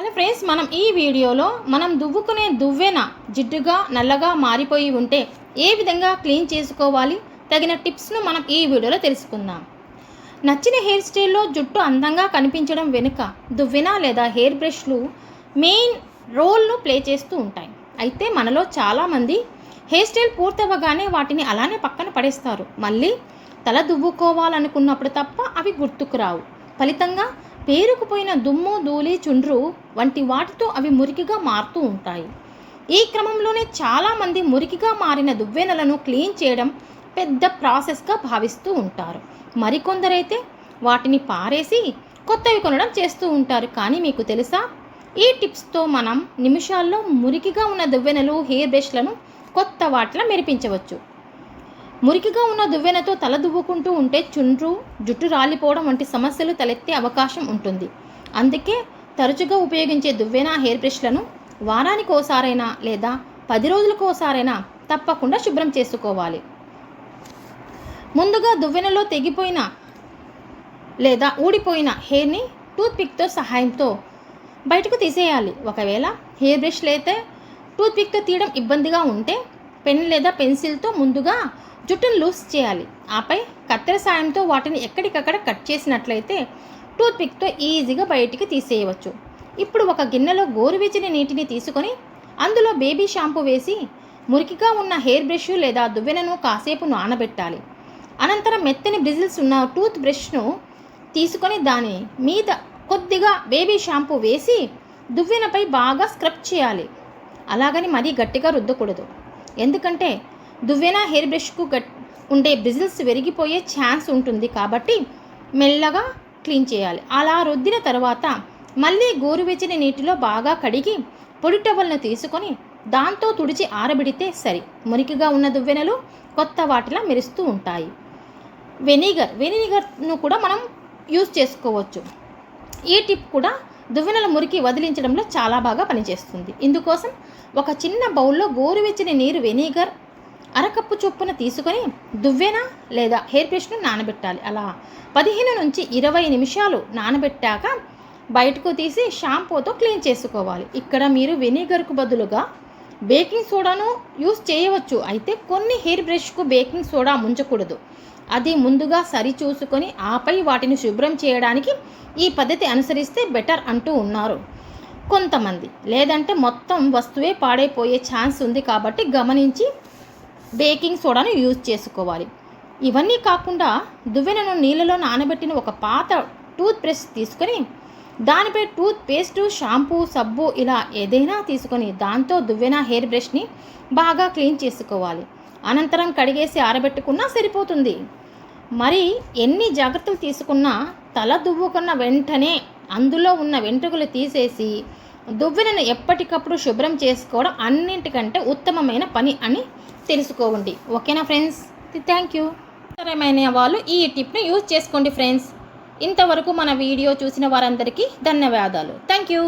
Hello friends మనం ఈ వీడియోలో మనం దువ్వుకునే దువ్వెన జిడ్డుగా నల్లగా మారిపోయి ఉంటే ఏ విధంగా క్లీన్ చేసుకోవాలి? తగిన టిప్స్ను మనం ఈ వీడియోలో తెలుసుకుందాం. నచ్చిన హెయిర్ స్టైల్లో జుట్టు అందంగా కనిపించడం వెనుక దువ్వెన లేదా హెయిర్ బ్రష్లు మెయిన్ రోల్ను ప్లే చేస్తూ ఉంటాయి. అయితే మనలో చాలామంది హెయిర్ స్టైల్ పూర్తవగానే వాటిని అలానే పక్కన పడేస్తారు. మళ్ళీ తల దువ్వుకోవాలనుకున్నప్పుడు తప్ప అవి గుర్తుకు రావు. ఫలితంగా పేరుకుపోయిన దుమ్ము ధూళి చుండ్రు వంటి వాటితో అవి మురికిగా మారుతూ ఉంటాయి. ఈ క్రమంలోనే చాలామంది మురికిగా మారిన దువ్వెనలను క్లీన్ చేయడం పెద్ద ప్రాసెస్గా భావిస్తూ ఉంటారు. మరికొందరైతే వాటిని పారేసి కొత్తవి కొనడం చేస్తూ ఉంటారు. కానీ మీకు తెలుసా? ఈ టిప్స్తో మనం నిమిషాల్లో మురికిగా ఉన్న దువ్వెనలు హెయిర్ బ్రష్లను కొత్త వాటిలో మెరిపించవచ్చు. మురికిగా ఉన్న దువ్వెనతో తల దువ్వుకుంటూ ఉంటే చుండ్రు జుట్టు రాలిపోవడం వంటి సమస్యలు తలెత్తే అవకాశం ఉంటుంది. అందుకే తరచుగా ఉపయోగించే దువ్వెన హెయిర్ బ్రష్లను వారానికి ఓసారైనా లేదా పది రోజులకు ఓసారైనా తప్పకుండా శుభ్రం చేసుకోవాలి. ముందుగా దువ్వెనలో తెగిపోయిన లేదా ఊడిపోయిన హెయిర్ని టూత్పిక్తో సహాయంతో బయటకు తీసేయాలి. ఒకవేళ హెయిర్ బ్రష్లు అయితే టూత్పిక్తో తీయడం ఇబ్బందిగా ఉంటే పెన్ లేదా పెన్సిల్తో ముందుగా జుట్టును లూజ్ చేయాలి. ఆపై కత్తెర సాయంతో వాటిని ఎక్కడికక్కడ కట్ చేసినట్లయితే టూత్పిక్తో ఈజీగా బయటికి తీసేయవచ్చు. ఇప్పుడు ఒక గిన్నెలో గోరువెచ్చని నీటిని తీసుకొని అందులో బేబీ షాంపూ వేసి మురికిగా ఉన్న హెయిర్ బ్రష్ లేదా దువ్వెనను కాసేపు నానబెట్టాలి. అనంతరం మెత్తని బ్రిజిల్స్ ఉన్న టూత్ బ్రష్ను తీసుకొని దాని మీద కొద్దిగా బేబీ షాంపూ వేసి దువ్వెనపై బాగా స్క్రబ్ చేయాలి. అలాగని మరీ గట్టిగా రుద్దకూడదు. ఎందుకంటే దువ్వెన హెయిర్ బ్రష్కు గట్ ఉండే బ్రిజిల్స్ విరిగిపోయే ఛాన్స్ ఉంటుంది కాబట్టి మెల్లగా క్లీన్ చేయాలి. అలా రుద్దిన తర్వాత మళ్ళీ గోరువెచ్చని నీటిలో బాగా కడిగి పొడి టవల్ను తీసుకొని దాంతో తుడిచి ఆరబెడితే సరి. మురికిగా ఉన్న దువ్వెనలు కొత్త వాటిలా మెరుస్తూ ఉంటాయి. వెనిగర్ వెనిగర్ను కూడా మనం యూజ్ చేసుకోవచ్చు. ఈ టిప్ కూడా దువ్వెనల మురికి వదిలించడంలో చాలా బాగా పనిచేస్తుంది. ఇందుకోసం ఒక చిన్న బౌల్లో గోరువెచ్చని నీరు వెనిగర్ అరకప్పు చొప్పున తీసుకొని దువ్వెన లేదా హెయిర్ బ్రష్ను నానబెట్టాలి. అలా పదిహేను నుంచి ఇరవై నిమిషాలు నానబెట్టాక బయటకు తీసి షాంపూతో క్లీన్ చేసుకోవాలి. ఇక్కడ మీరు వెనిగర్కు బదులుగా బేకింగ్ సోడాను యూస్ చేయవచ్చు. అయితే కొన్ని హెయిర్ బ్రష్కు బేకింగ్ సోడా ముంచకూడదు. అది ముందుగా సరి చూసుకొని ఆపై వాటిని శుభ్రం చేయడానికి ఈ పద్ధతి అనుసరిస్తే బెటర్ అంటూ ఉన్నారు కొంతమంది. లేదంటే మొత్తం వస్తువే పాడైపోయే ఛాన్స్ ఉంది కాబట్టి గమనించి బేకింగ్ సోడాను యూజ్ చేసుకోవాలి. ఇవన్నీ కాకుండా దువ్వెనను నీళ్ళలో నానబెట్టిన ఒక పాత టూత్ బ్రష్ తీసుకొని దానిపై టూత్ పేస్టు షాంపూ సబ్బు ఇలా ఏదైనా తీసుకొని దాంతో దువ్వెన హెయిర్ బ్రష్ని బాగా క్లీన్ చేసుకోవాలి. అనంతరం కడిగేసి ఆరబెట్టుకున్నా సరిపోతుంది. మరి ఎన్ని జాగ్రత్తలు తీసుకున్నా తల దువ్వుకున్న వెంటనే అందులో ఉన్న వెంట్రుకలు తీసేసి దువ్వెనను ఎప్పటికప్పుడు శుభ్రం చేసుకోవడం అన్నింటికంటే ఉత్తమమైన పని అని తెలుసుకోండి. ఓకేనా ఫ్రెండ్స్? Thank you. సరమైన వాళ్ళు ఈ టిప్ని యూజ్ చేసుకోండి ఫ్రెండ్స్. ఇంతవరకు మన వీడియో చూసిన వారందరికీ ధన్యవాదాలు. Thank you.